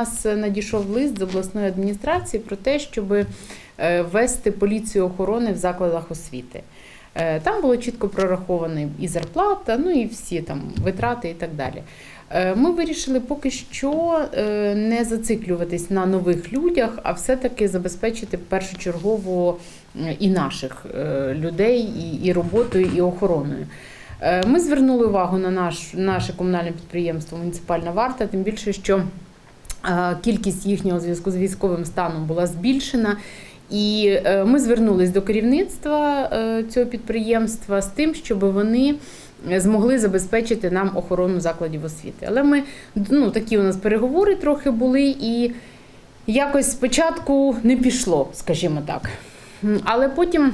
нас е, надійшов лист з обласної адміністрації про те, щоб ввести поліцію охорони в закладах освіти. Е, Там було чітко прораховано і зарплата, ну і всі там витрати і так далі. Е, Ми вирішили поки що е, не зациклюватись на нових людях, а все-таки забезпечити першочергово е, і наших е, людей, і, і роботою, і охороною. Е, Ми звернули увагу на наш, наше комунальне підприємство Муніципальна варта, тим більше, що е, кількість їхнього зв'язку з військовим станом була збільшена. І е, ми звернулись до керівництва е, цього підприємства з тим, щоб вони змогли забезпечити нам охорону закладів освіти. Але ми ну такі у нас переговори трохи були, і якось спочатку не пішло, скажімо так. Але потім.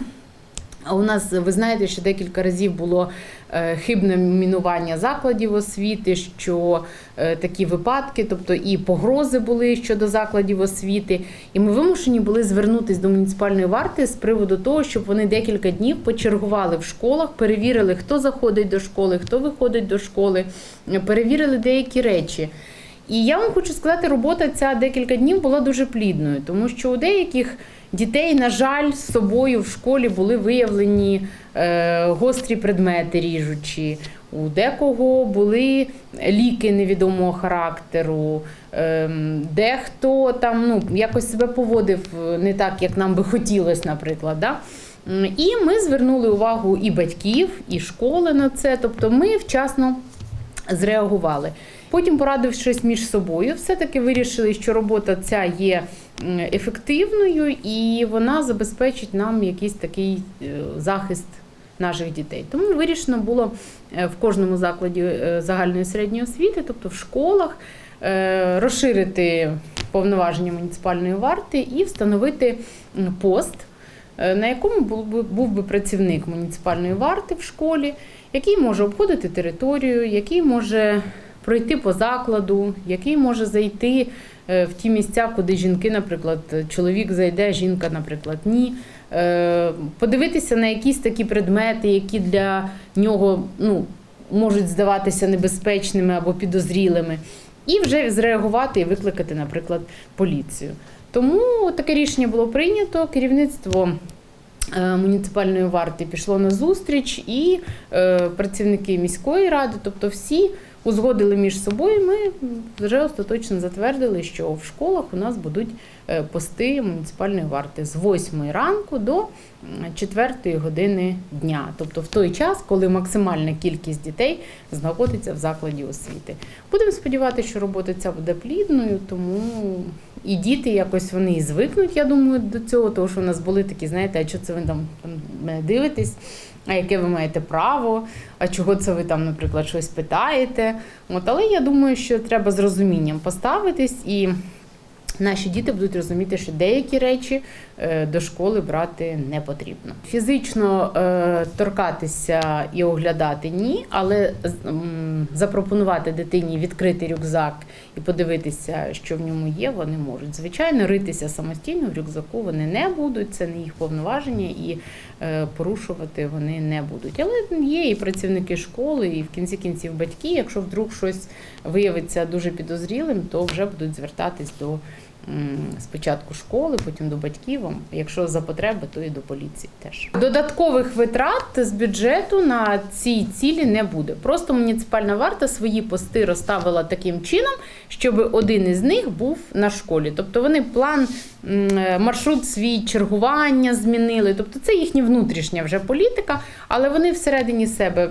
А у нас ви знаєте, що декілька разів було е, хибне мінування закладів освіти, що е, такі випадки, тобто і погрози були щодо закладів освіти. І ми вимушені були звернутися до муніципальної варти з приводу того, щоб вони декілька днів почергували в школах, перевірили, хто заходить до школи, хто виходить до школи, перевірили деякі речі. І я вам хочу сказати, робота ця декілька днів була дуже плідною, тому що у деяких дітей, на жаль, з собою в школі були виявлені е, гострі предмети ріжучі. У декого були ліки невідомого характеру, ем, дехто там ну, якось себе поводив не так, як нам би хотілося, наприклад. Да? І ми звернули увагу і батьків, і школи на це. Тобто ми вчасно зреагували. Потім, порадившись між собою, все-таки вирішили, що робота ця є ефективною і вона забезпечить нам якийсь такий е, захист наших дітей. Тому вирішено було е, в кожному закладі е, загальної середньої освіти, тобто в школах, розширити повноваження муніципальної варти і встановити пост, на якому був би, був би працівник муніципальної варти в школі, який може обходити територію, який може пройти по закладу, який може зайти е, в ті місця, куди жінки, наприклад, чоловік зайде, жінка, наприклад, ні. Е, Подивитися на якісь такі предмети, які для нього ну, можуть здаватися небезпечними або підозрілими, і вже зреагувати і викликати, наприклад, поліцію. Тому таке рішення було прийнято. Керівництво е, муніципальної варти пішло на зустріч, і е, працівники міської ради, тобто всі узгодили між собою. Ми вже остаточно затвердили, що в школах у нас будуть е, пости муніципальної варти з 8 ранку до 4 години дня, тобто в той час, коли максимальна кількість дітей знаходиться в закладі освіти. Будемо сподіватися, що робота ця буде плідною, тому і діти якось вони і звикнуть, я думаю, до цього, тому що у нас були такі, знаєте, а що це ви там, там дивитесь? А яке ви маєте право? А чого це ви там, наприклад, щось питаєте? От, але я думаю, що треба з розумінням поставитись і. Наші діти будуть розуміти, що деякі речі е, до школи брати не потрібно. Фізично е, торкатися і оглядати ні, але запропонувати дитині відкрити рюкзак і подивитися, що в ньому є, вони можуть. Звичайно, ритися самостійно в рюкзаку вони не будуть, це не їх повноваження і е, порушувати вони не будуть. Але є і працівники школи, і в кінці кінців батьки. Якщо вдруг щось виявиться дуже підозрілим, то вже будуть звертатись до спочатку школи, потім до батьків. Якщо за потреби, то і до поліції теж. Додаткових витрат з бюджету на ці цілі не буде. Просто муніципальна варта свої пости розставила таким чином, щоб один із них був на школі. Тобто вони план, маршрут свій чергування змінили. Тобто це їхня внутрішня вже політика, але вони всередині себе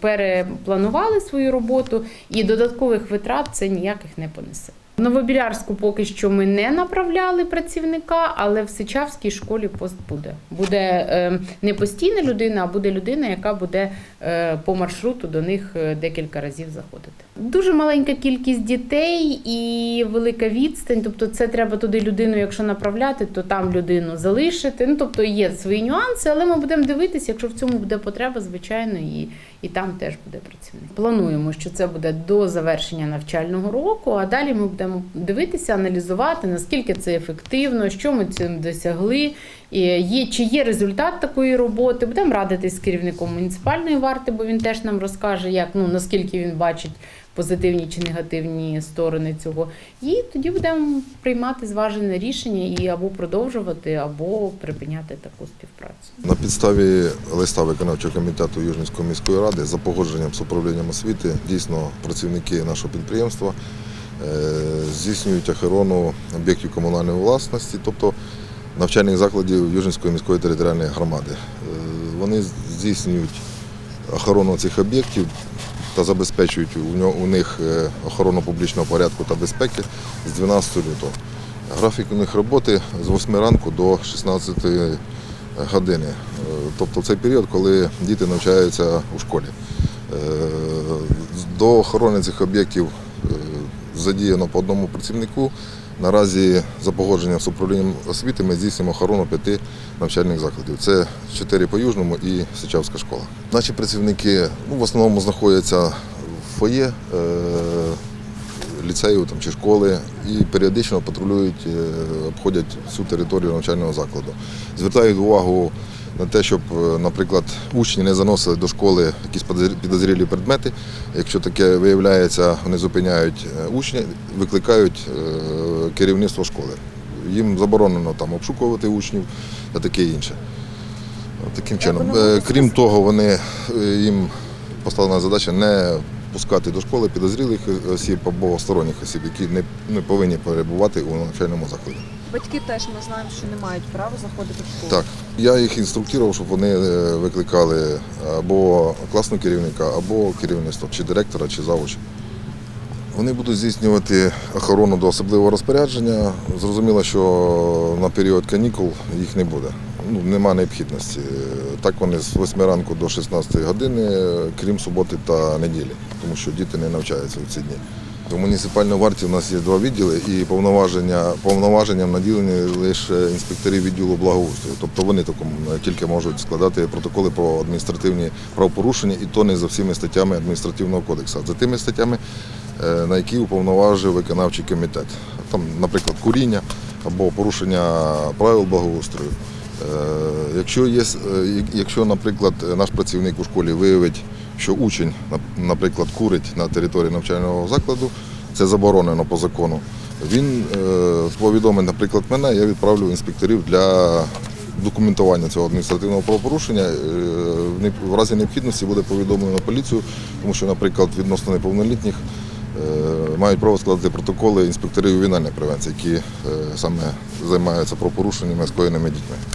перепланували свою роботу і додаткових витрат це ніяких не понесе. Новобілярську поки що ми не направляли працівника, але в Сичавській школі пост буде. Буде е, не постійна людина, а буде людина, яка буде по маршруту до них е, декілька разів заходити. Дуже маленька кількість дітей і велика відстань. Тобто, це треба туди людину, якщо направляти, то там людину залишити. Ну тобто є свої нюанси, але ми будемо дивитися, якщо в цьому буде потреба, звичайно, і, і там теж буде працівник. Плануємо, що це буде до завершення навчального року, а далі ми будемо дивитися, аналізувати, наскільки це ефективно, що ми цим досягли, і є, чи є результат такої роботи. Будемо радитись з керівником муніципальної варти, бо він теж нам розкаже, як ну наскільки він бачить позитивні чи негативні сторони цього. І тоді будемо приймати зважене рішення і або продовжувати, або припиняти таку співпрацю. На підставі листа виконавчого комітету Южницької міської ради за погодженням з управлінням освіти дійсно працівники нашого підприємства е, здійснюють охорону об'єктів комунальної власності, тобто навчальних закладів Южницької міської територіальної громади. Е, Вони здійснюють охорону цих об'єктів та забезпечують у них е, охорону публічного порядку та безпеки з 12 лютого. Графік у них роботи з 8 ранку до 16 години. Е, Тобто цей період, коли діти навчаються у школі. Е, До охорони цих об'єктів задіяно по одному працівнику. Наразі за погодженням з управлінням освіти ми здійснюємо охорону п'яти навчальних закладів. Це чотири по Южному і Сичавська школа. Наші працівники ну, в основному знаходяться в фоє е, ліцею там, чи школи і періодично патрулюють, е, обходять всю територію навчального закладу. Звертають увагу на те, щоб, е, наприклад, учні не заносили до школи якісь підозрілі предмети. Якщо таке виявляється, вони зупиняють е, учня, викликають е, керівництво школи. Їм заборонено там обшукувати учнів та таке інше. Таким чином. Крім того, вони їм поставлена задача не пускати до школи підозрілих осіб або сторонніх осіб, які не, не повинні перебувати у навчальному закладі. Батьки теж ми знаємо, що не мають права заходити в школу. Так, я їх інструктував, щоб вони е, викликали або класного керівника, або керівництво, чи директора, чи завуча. Вони будуть здійснювати охорону до особливого розпорядження. Зрозуміло, що на період канікул їх не буде. Ну, нема необхідності. Так вони з 8 ранку до 16 години, крім суботи та неділі, тому що діти не навчаються в ці дні. У муніципальній варті у нас є два відділи і повноваження, повноваженням наділені лише інспектори відділу благоустрою. Тобто вони такому тільки можуть складати протоколи про адміністративні правопорушення, і то не за всіма статтями адміністративного кодексу, а за тими статтями, е, на які уповноважив виконавчий комітет. Там, наприклад, куріння або порушення правил благоустрою. Е, Якщо є, е, якщо, наприклад, наш працівник у школі виявить, що учень, наприклад, курить на території навчального закладу, це заборонено по закону. Він е, повідомить, наприклад, мене, я відправлю інспекторів для документування цього адміністративного правопорушення. Е, в разі необхідності буде повідомлено поліцію, тому що, наприклад, відносно неповнолітніх е, мають право складати протоколи інспекторів ювенальної превенції, які саме займаються правопорушеннями скоєними дітьми.